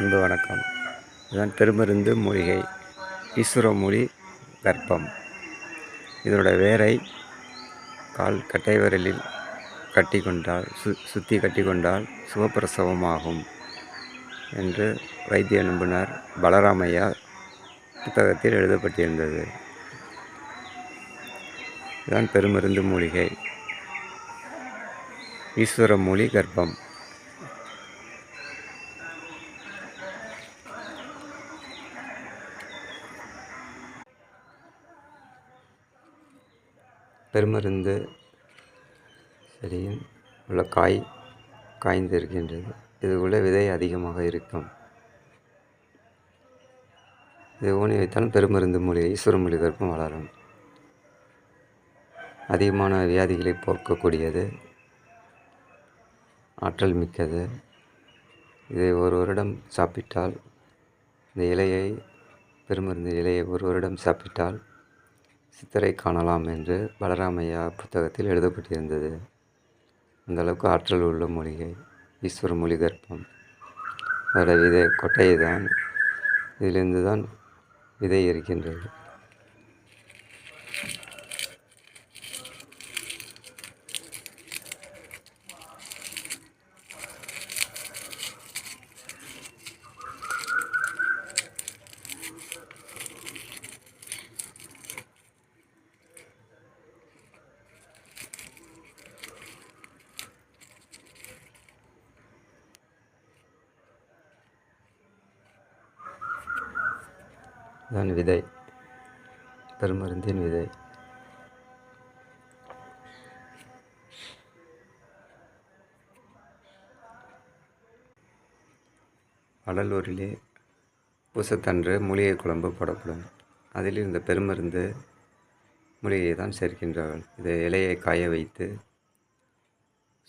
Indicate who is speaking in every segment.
Speaker 1: அன்பு வணக்கம். இதுதான் பெருமருந்து மூலிகை ஈஸ்வரமூலி கர்ப்பம். இதனோட வேரை கால் கட்டைவரலில் கட்டி கொண்டால் சு சுற்றி கட்டி கொண்டால் சுகப்பிரசவமாகும் என்று வைத்திய நிபுணர் பலராமையா புத்தகத்தில் எழுதப்பட்டிருந்தது. இதுதான் பெருமருந்து மூலிகை ஈஸ்வர மூலி கர்ப்பம். பெருமருந்து செடியில் உள்ள காய் காய்ந்து இருக்கின்றது இது உள்ள விதை அதிகமாக இருக்கும். இது ஊனி வைத்தாலும் பெருமருந்து மூலிகை ஈஸ்வரமூலி கர்ப்பம் வளரும். அதிகமான வியாதிகளை போக்கக்கூடியது. ஆற்றல் மிக்கது. இதை ஒரு வருடம் சாப்பிட்டால் இந்த இலையை பெருமருந்து இலையை ஒரு வருடம் சாப்பிட்டால் சித்தரை காணலாம் என்று பலராமையா புத்தகத்தில் எழுதப்பட்டிருந்தது. அந்த அளவுக்கு ஆற்றல் உள்ள மூலிகை ஈஸ்வர மொழி கர்ப்பம். அதோட விதை கொட்டையை தான். இதிலிருந்து தான் விதை இருக்கின்றது தான் விதை. பெருமருந்தின் விதை. வடலூரிலே பூசத்தன்று மூலிகை குழம்பு போடப்படும். அதில் இந்த பெருமருந்து மூலிகையை தான் சேர்க்கின்றார்கள் இதை இலையை காய வைத்து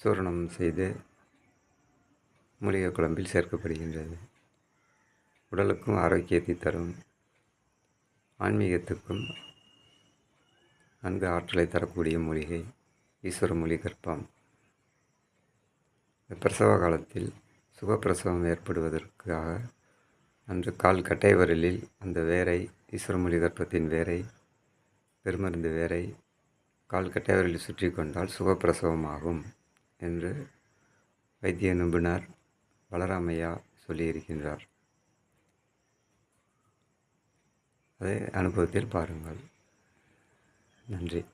Speaker 1: சூரணம் செய்து மூலிகை குழம்பில் சேர்க்கப்படுகின்றது. உடலுக்கும் ஆரோக்கியத்தை தரும் ஆன்மீகத்துக்கும் நன்கு ஆற்றலை தரக்கூடிய மூலிகை ஈஸ்வர மூலி கற்பம். பிரசவ காலத்தில் சுகப்பிரசவம் ஏற்படுவதற்காக அன்று கால் கட்டை வரலில் அந்த வேரை ஈஸ்வரமொழி கற்பத்தின் வேரை பெருமருந்து வேரை கால் கட்டை வரலில் சுற்றி கொண்டால் சுகப்பிரசவமாகும் என்று வைத்திய நிபுணர் பலராமையா சொல்லியிருக்கின்றார். அதை அனுபவத்தில் பாருங்கள். நன்றி.